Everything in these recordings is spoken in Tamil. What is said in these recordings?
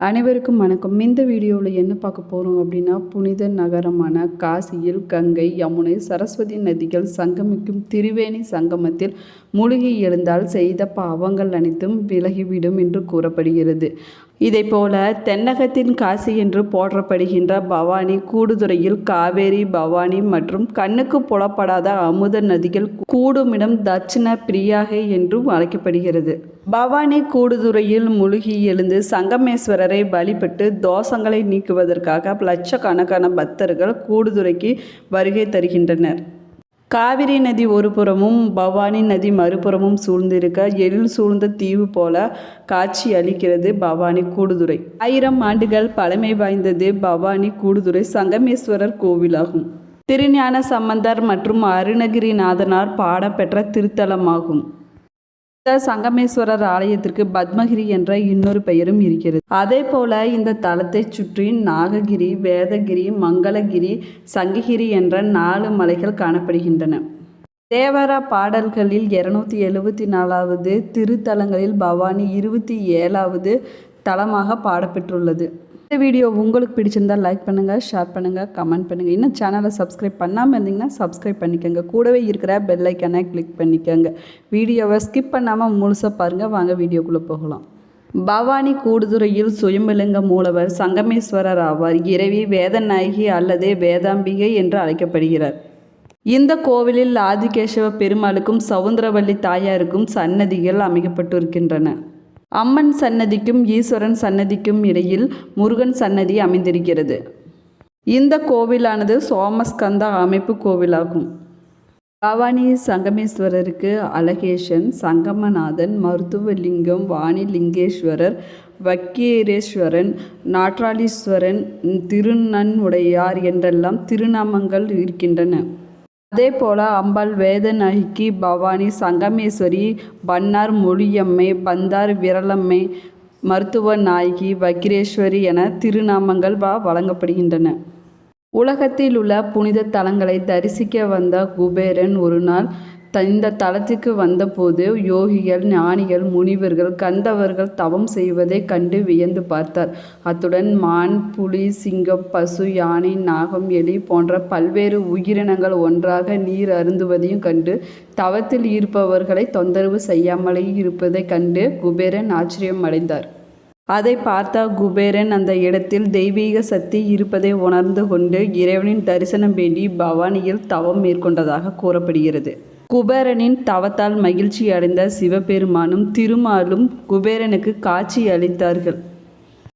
அனைவருக்கும் வணக்கம். இந்த வீடியோவில் என்ன பார்க்க போகிறோம் அப்படின்னா புனித நகரமான காசியில் கங்கை யமுனை சரஸ்வதி நதிகள் சங்கமிக்கும் திரிவேணி சங்கமத்தில் மூழ்கி எழுந்தால் செய்த பாவங்கள் அனைத்தும் விலகிவிடும் என்று கூறப்படுகிறது. இதைப்போல தென்னகத்தின் காசி என்று போற்றப்படுகின்ற பவானி கூடுதுறையில் காவேரி பவானி மற்றும் கண்ணுக்கு புலப்படாத அமுத நதிகள் கூடுமிடம் தட்சிண பிரியாகை என்றும் அழைக்கப்படுகிறது. பவானி கூடுதுறையில் முழுகி எழுந்து சங்கமேஸ்வரரை வழிபட்டு தோஷங்களை நீக்குவதற்காக லட்சக்கணக்கான பக்தர்கள் கூடுதுறைக்கு வருகை தருகின்றனர். காவிரி நதி ஒரு புறமும் பவானி நதி மறுபுறமும் சூழ்ந்திருக்க எழில் சூழ்ந்த தீவு போல காட்சி அளிக்கிறது பவானி கூடுதுறை. ஆயிரம் ஆண்டுகள் பழமை வாய்ந்தது பவானி கூடுதுறை சங்கமேஸ்வரர் கோவிலாகும். திருஞான சம்பந்தர் மற்றும் அருணகிரிநாதனார் பாடப்பெற்ற திருத்தலமாகும். இந்த சங்கமேஸ்வரர் ஆலயத்திற்கு பத்மகிரி என்ற இன்னொரு பெயரும் இருக்கிறது. அதே போல இந்த தலத்தை சுற்றி நாககிரி வேதகிரி மங்களகிரி சங்ககிரி என்ற நாலு மலைகள் காணப்படுகின்றன. தேவரா பாடல்களில் இருநூத்தி எழுவத்தி நாலாவது திருத்தலங்களில் பவானி இருபத்தி ஏழாவது தலமாக பாடப்பெற்றுள்ளது. இந்த வீடியோ உங்களுக்கு பிடிச்சிருந்தால் லைக் பண்ணுங்கள் ஷேர் பண்ணுங்கள் கமெண்ட் பண்ணுங்கள் இன்னும் சேனலை சப்ஸ்கிரைப் பண்ணாமல் இருந்தீங்கன்னா சப்ஸ்கிரைப் பண்ணிக்கோங்க. கூடவே இருக்கிற பெல்லைக்கனை கிளிக் பண்ணிக்கோங்க. வீடியோவை ஸ்கிப் பண்ணாமல் முழுசாக பாருங்கள் வாங்க வீடியோக்குள்ளே போகலாம். பவானி கூடுதுறையில் சுயம்பலிங்க மூலவர் சங்கமேஸ்வரர் ஆவார். இறைவி வேதநாயகி அல்லது வேதாம்பிகை என்று அழைக்கப்படுகிறார். இந்த கோவிலில் ஆதிகேசவ பெருமாளுக்கும் சவுந்தரவள்ளி தாயாருக்கும் சன்னதிகள் அமைக்கப்பட்டிருக்கின்றன. அம்மன் சன்னதிக்கும் ஈஸ்வரன் சன்னதிக்கும் இடையில் முருகன் சன்னதி அமைந்திருக்கிறது. இந்த கோவிலானது சோமஸ்கந்தா அமைப்பு கோவிலாகும். பவானி சங்கமேஸ்வரருக்கு அழகேசன் சங்கமநாதன் மருத்துவலிங்கம் வாணிலிங்கேஸ்வரர் வக்கீரேஸ்வரன் நாற்றாலீஸ்வரன் திருநன்னுடையார் என்றெல்லாம் திருநாமங்கள் இருக்கின்றன. அதே போல அம்பாள் வேதநாயகி பவானி சங்கமேஸ்வரி பன்னார் மொழியம்மை பந்தார் விரலம்மை மருத்துவ நாயகி வக்கிரேஸ்வரி என திருநாமங்கள் வா வழங்கப்படுகின்றன. உலகத்தில் உள்ள புனித தலங்களை தரிசிக்க வந்த குபேரன் ஒரு நாள் இந்த தலத்துக்கு வந்தபோது யோகிகள் ஞானிகள் முனிவர்கள் கந்தவர்கள் தவம் செய்வதை கண்டு வியந்து பார்த்தார். அத்துடன் மான் புலி சிங்கம் பசு யானை நாகம் எலி போன்ற பல்வேறு உயிரினங்கள் ஒன்றாக நீர் அருந்துவதையும் கண்டு தவத்தில் இருப்பவர்களை தொந்தரவு செய்யாமலே இருப்பதைக் கண்டு குபேரன் ஆச்சரியம் அடைந்தார் அதை பார்த்த குபேரன் அந்த இடத்தில் தெய்வீக சக்தி இருப்பதை உணர்ந்து கொண்டு இறைவனின் தரிசனம் வேண்டி பவானியில் தவம் மேற்கொண்டதாக கூறப்படுகிறது. குபேரனின் தவத்தால் மகிழ்ச்சி அடைந்த சிவபெருமானும் திருமாலும் குபேரனுக்கு காட்சி அளித்தார்கள்.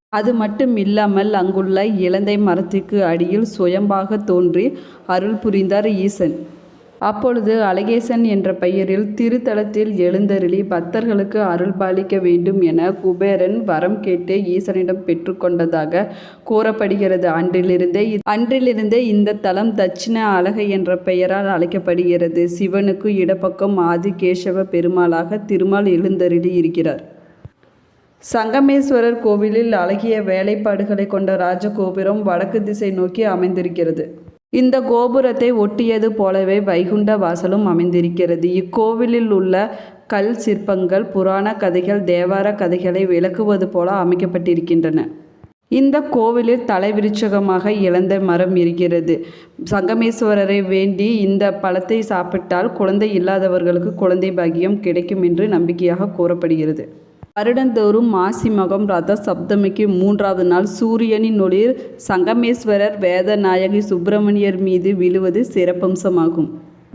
அது மட்டும் இல்லாமல் அங்குள்ள இலந்தை மரத்துக்கு அடியில் சுயம்பாக தோன்றி அருள் புரிந்தார் ஈசன். அப்பொழுது அழகேசன் என்ற பெயரில் திருத்தலத்தில் எழுந்தருளி பக்தர்களுக்கு அருள் பாலிக்க வேண்டும் என குபேரன் வரம் கேட்டு ஈசனிடம் பெற்றுக்கொண்டதாக கூறப்படுகிறது. அன்றிலிருந்தே அன்றிலிருந்தே இந்த தலம் தட்சிண அழகை என்ற பெயரால் அழைக்கப்படுகிறது. சிவனுக்கு இடப்பக்கம் ஆதிகேசவ பெருமாளாக திருமால் எழுந்தருளி இருக்கிறார். சங்கமேஸ்வரர் கோவிலில் அழகிய வேலைப்பாடுகளை கொண்ட ராஜகோபுரம் வடக்கு திசை நோக்கி அமைந்திருக்கிறது. இந்த கோபுரத்தை ஒட்டியது போலவே வைகுண்ட வாசலும் அமைந்திருக்கிறது. இக்கோவிலில் உள்ள கல் சிற்பங்கள் புராண கதைகள் தேவார கதைகளை விளக்குவது போல அமைக்கப்பட்டிருக்கின்றன. இந்த கோவிலில் தலைவிருச்சகமாக இழந்த மரம் இருக்கிறது. சங்கமேஸ்வரரை வேண்டி இந்த பழத்தை சாப்பிட்டால் குழந்தை இல்லாதவர்களுக்கு குழந்தை பாக்கியம் கிடைக்கும் என்று நம்பிக்கையாக கூறப்படுகிறது. வருடந்தோறும் மாசி மகம் ரத சப்தமிக்கு மூன்றாவது நாள் சூரியனின் ஒளிர் சங்கமேஸ்வரர் வேதநாயகி சுப்பிரமணியர் மீது விழுவது சிறப்பம்சமாகும்.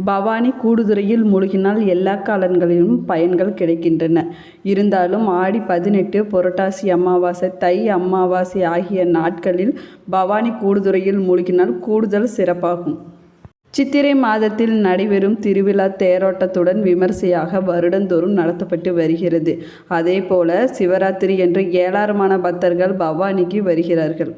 பவானி கூடுதுறையில் மூழ்கினால் எல்லா காலங்களிலும் பயன்கள் கிடைக்கின்றன. இருந்தாலும் ஆடி பதினெட்டு புரட்டாசி அமாவாசை தை அமாவாசை ஆகிய நாட்களில் பவானி கூடுதுறையில் மூழ்கினால் கூடுதல் சிறப்பாகும். சித்திரை மாதத்தில் நடைபெறும் திருவிழா தேரோட்டத்துடன் விமர்சையாக வருடந்தோறும் நடத்தப்பட்டு வருகிறது. அதே போல சிவராத்திரி என்று ஏராளமான பக்தர்கள் பவானிக்கு வருகிறார்கள்.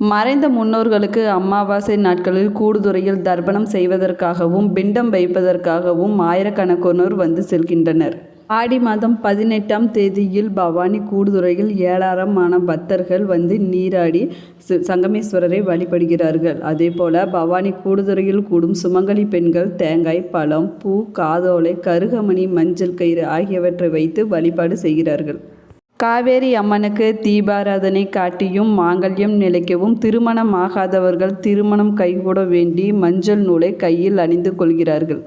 மறைந்த முன்னோர்களுக்கு அமாவாசை நாட்களில் கூடுதுறையில் தர்ப்பணம் செய்வதற்காகவும் பிண்டம் வைப்பதற்காகவும் ஆயிரக்கணக்கானோர் வந்து செல்கின்றனர். ஆடி மாதம் பதினெட்டாம் தேதியில் பவானி கூடுதுறையில் ஏராளமான பக்தர்கள் வந்து நீராடி சங்கமேஸ்வரரை வழிபடுகிறார்கள். அதே போல பவானி கூடுதுறையில் கூடும் சுமங்கலி பெண்கள் தேங்காய் பழம் பூ காதோலை கருகமணி மஞ்சள் கயிறு ஆகியவற்றை வைத்து வழிபாடு செய்கிறார்கள். காவேரி அம்மனுக்கு தீபாராதனை காட்டியும் மாங்கல்யம் நிலைக்கவும் திருமணம் ஆகாதவர்கள் திருமணம் கைகூட வேண்டி மஞ்சள் நூலை கையில் அணிந்து கொள்கிறார்கள்.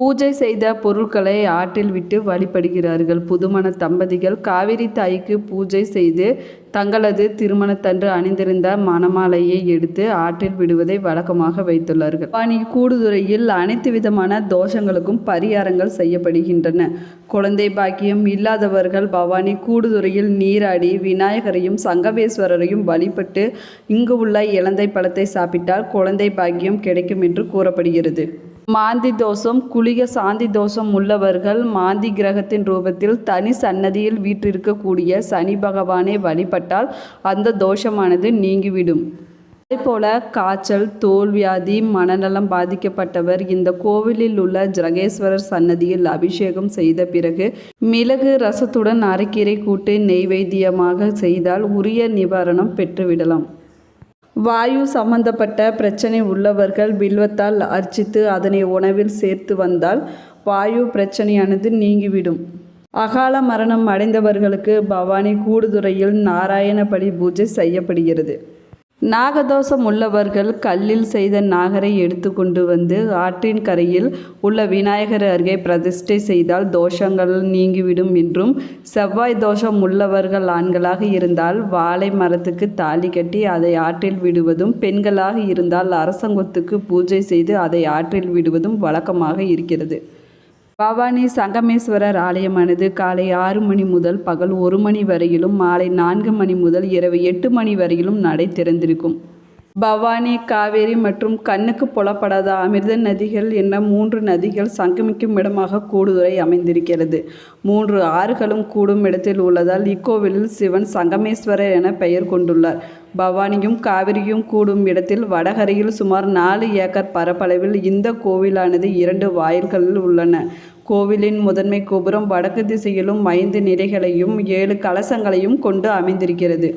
பூஜை செய்த பொருட்களை ஆற்றில் விட்டு வழிபடுகிறார்கள். புதுமண தம்பதிகள் காவிரி தாய்க்கு பூஜை செய்து தங்களது திருமணத்தன்று அணிந்திருந்த மணமாலையை எடுத்து ஆற்றில் விடுவதை வழக்கமாக வைத்துள்ளார்கள். பணி கூடுதுறையில் அனைத்து விதமான தோஷங்களுக்கும் பரிகாரங்கள் செய்யப்படுகின்றன. குழந்தை பாக்கியம் இல்லாதவர்கள் பவானி கூடுதுறையில் நீராடி விநாயகரையும் சங்கவேஸ்வரரையும் வழிபட்டு இங்கு உள்ள இலந்தை பழத்தை சாப்பிட்டால் குழந்தை பாக்கியம் கிடைக்கும் என்று கூறப்படுகிறது. மாந்தி தோஷம் குளிக சாந்தி தோஷம் உள்ளவர்கள் மாந்தி கிரகத்தின் ரூபத்தில் தனி சன்னதியில் வீற்றிருக்கக்கூடிய சனி பகவானை வழிபட்டால் அந்த தோஷமானது நீங்கிவிடும். அதேபோல காய்ச்சல் தோல்வியாதி மனநலம் பாதிக்கப்பட்டவர் இந்த கோவிலில் உள்ள ஜரகேஸ்வரர் சன்னதியில் அபிஷேகம் செய்த பிறகு மிளகு ரசத்துடன் அரைக்கீரை கூட்டு நெய்வேத்தியமாக செய்தால் உரிய நிவாரணம் பெற்றுவிடலாம். வாயு சம்பந்தப்பட்ட பிரச்சனை உள்ளவர்கள் வில்வத்தால் அர்ச்சித்து அதனை உணவில் சேர்த்து வந்தால் வாயு பிரச்சனையானது நீங்கிவிடும். அகால மரணம் அடைந்தவர்களுக்கு பவானி கூடுதுறையில் நாராயண பலி பூஜை செய்யப்படுகிறது. நாகதோஷம் உள்ளவர்கள் கல்லில் செய்த நாகரை எடுத்துக்கொண்டு வந்து ஆற்றின் கரையில் உள்ள விநாயகர் அருகே பிரதிஷ்டை செய்தால் தோஷங்கள் நீங்கிவிடும் என்றும் செவ்வாய் தோஷம் உள்ளவர்கள் ஆண்களாக இருந்தால் வாழை மரத்துக்கு தாலி கட்டி அதை ஆற்றில் விடுவதும் பெண்களாக இருந்தால் அரசங்கொத்துக்கு பூஜை செய்து அதை ஆற்றில் விடுவதும் வழக்கமாக இருக்கிறது. பவானி சங்கமேஸ்வரர் ஆலயமானது காலை ஆறு மணி முதல் பகல் ஒரு மணி வரையிலும் மாலை நான்கு மணி முதல் இரவு எட்டு மணி வரையிலும் நடை திறந்திருக்கும். பவானி காவேரி மற்றும் கண்ணுக்கு புலப்படாத அமிர்த நதிகள் என மூன்று நதிகள் சங்கமிக்கும் இடமாக கூடுதுறை அமைந்திருக்கிறது. மூன்று ஆறுகளும் கூடும் இடத்தில் உள்ளதால் இக்கோவிலில் சிவன் சங்கமேஸ்வரர் என பெயர் கொண்டுள்ளார். பவானியும் காவிரியும் கூடும் இடத்தில் வடகரையில் சுமார் நாலு ஏக்கர் பரப்பளவில் இந்த கோவிலானது இரண்டு வாயில்களில் உள்ளன. கோவிலின் முதன்மை கோபுரம் வடக்கு திசையிலும் ஐந்து நிலைகளையும் ஏழு கலசங்களையும் கொண்டு அமைந்திருக்கிறது.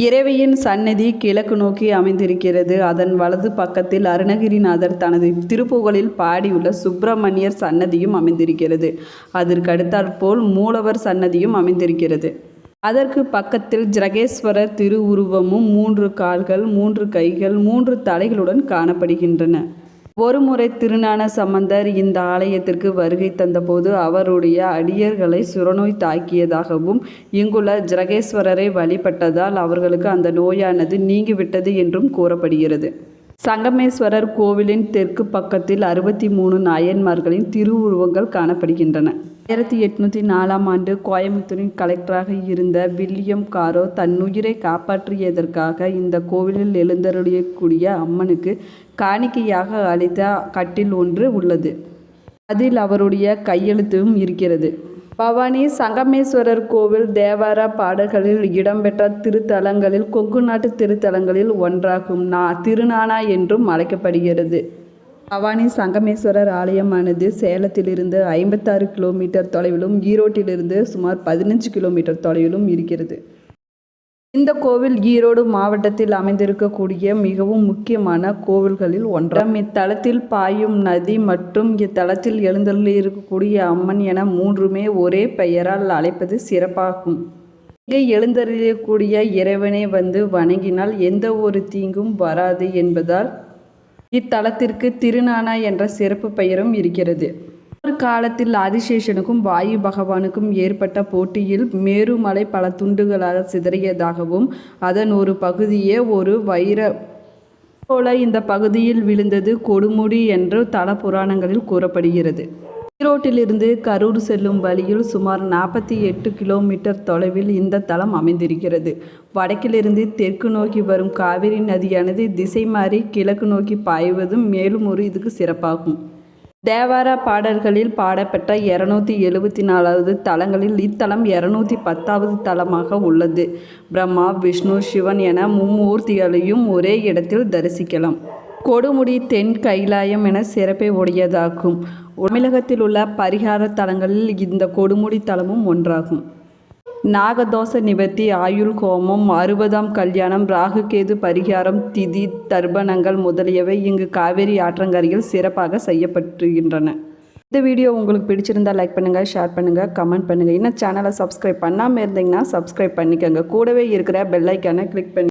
இறைவியின் சந்நிதி கிழக்கு நோக்கி அமைந்திருக்கிறது. அதன் வலது பக்கத்தில் அருணகிரிநாதர் தனது திருப்புகழில் பாடியுள்ள சுப்பிரமணியர் சன்னதியும் அமைந்திருக்கிறது. அதற்கடுத்தாற்போல் மூலவர் சன்னதியும் அமைந்திருக்கிறது. அதற்கு பக்கத்தில் ஜரகேஸ்வரர் திருவுருவமும் மூன்று கால்கள் மூன்று கைகள் மூன்று தலைகளுடன் காணப்படுகின்றன. ஒருமுறை திருஞான சம்பந்தர் இந்த ஆலயத்திற்கு வருகை தந்தபோது அவருடைய அடியர்களை சுரநோய் தாக்கியதாகவும் இங்குள்ள ஜரகேஸ்வரரை வழிபட்டதால் அவர்களுக்கு அந்த நோயானது நீங்கிவிட்டது என்றும் கூறப்படுகிறது. சங்கமேஸ்வரர் கோவிலின் தெற்கு பக்கத்தில் அறுபத்தி மூணு நாயன்மார்களின் திருவுருவங்கள் காணப்படுகின்றன. ஆயிரத்தி எட்நூற்றி நாலாம் ஆண்டு கோயம்புத்தூரின் கலெக்டராக இருந்த வில்லியம் காரோ தன்னுயிரை காப்பாற்றியதற்காக இந்த கோவிலில் எழுந்தருளியக்கூடிய அம்மனுக்கு காணிக்கையாக அளித்த கட்டில் ஒன்று உள்ளது. அதில் அவருடைய கையெழுத்தும் இருக்கிறது. பவானி சங்கமேஸ்வரர் கோவில் தேவார பாடல்களில் இடம்பெற்ற திருத்தலங்களில் கொங்கு நாட்டு திருத்தலங்களில் ஒன்றாகும். நா திருநானா என்றும் அழைக்கப்படுகிறது. பவானி சங்கமேஸ்வரர் ஆலயமானது சேலத்திலிருந்து ஐம்பத்தாறு கிலோமீட்டர் தொலைவிலும் ஈரோட்டிலிருந்து சுமார் பதினஞ்சு கிலோமீட்டர் தொலைவிலும் இருக்கிறது. இந்த கோவில் ஈரோடு மாவட்டத்தில் அமைந்திருக்கக்கூடிய மிகவும் முக்கியமான கோவில்களில் ஒன்றாம் இத்தலத்தில் பாயும் நதி மற்றும் இத்தலத்தில் எழுந்தருளி இருக்கக்கூடிய அம்மன் என மூன்றுமே ஒரே பெயரால் அழைப்பது சிறப்பாகும். இங்கே எழுந்தருளக்கூடிய இறைவனை வந்து வணங்கினால் எந்த ஒரு தீங்கும் வராது என்பதால் இத்தலத்திற்கு திருநானா என்ற சிறப்பு பெயரும் இருக்கிறது. ஒரு காலத்தில் ஆதிசேஷனுக்கும் வாயு பகவானுக்கும் ஏற்பட்ட போட்டியில் மேருமலை பல துண்டுகளாக சிதறியதாகவும் அதன் ஒரு பகுதியே ஒரு வைர போல இந்த பகுதியில் விழுந்தது கொடுமுடி என்று தல புராணங்களில் கூறப்படுகிறது. ஈரோட்டிலிருந்து கரூர் செல்லும் வழியில் சுமார் நாற்பத்தி எட்டு கிலோமீட்டர் தொலைவில் இந்த தளம் அமைந்திருக்கிறது. வடக்கிலிருந்து தெற்கு நோக்கி வரும் காவிரி நதியானது திசை மாறி கிழக்கு நோக்கி பாய்வதும் மேலும் ஒரு இதுக்கு சிறப்பாகும். தேவார பாடல்களில் பாடப்பட்ட இருநூத்தி எழுபத்தி நாலாவது தலங்களில் இத்தலம் இருநூத்தி பத்தாவது தலமாக உள்ளது. பிரம்மா விஷ்ணு சிவன் என மும்மூர்த்திகளையும் ஒரே இடத்தில் தரிசிக்கலாம். கொடுமுடி தென் கைலாயம் என சிறப்பை உடையதாகும் தமிழகத்தில் உள்ள பரிகார தலங்களில் இந்த கொடுமுடி தலமும் ஒன்றாகும். நாகதோஷ நிவர்த்தி ஆயுள் ஹோமம் அறுபதாம் கல்யாணம் ராகுகேது பரிகாரம் திதி தர்ப்பணங்கள் முதலியவை இங்கு காவேரி ஆற்றங்கரையில் சிறப்பாக செய்யப்பட்டுகின்றன இந்த வீடியோ உங்களுக்கு பிடிச்சிருந்தா லைக் பண்ணுங்கள் ஷேர் பண்ணுங்கள் கமெண்ட் பண்ணுங்கள் இன்னும் சேனலை சப்ஸ்கிரைப் பண்ணாமல் இருந்தீங்கன்னா சப்ஸ்கிரைப் பண்ணிக்கோங்க. கூடவே இருக்கிற பெல்லைக்கான கிளிக் பண்ணி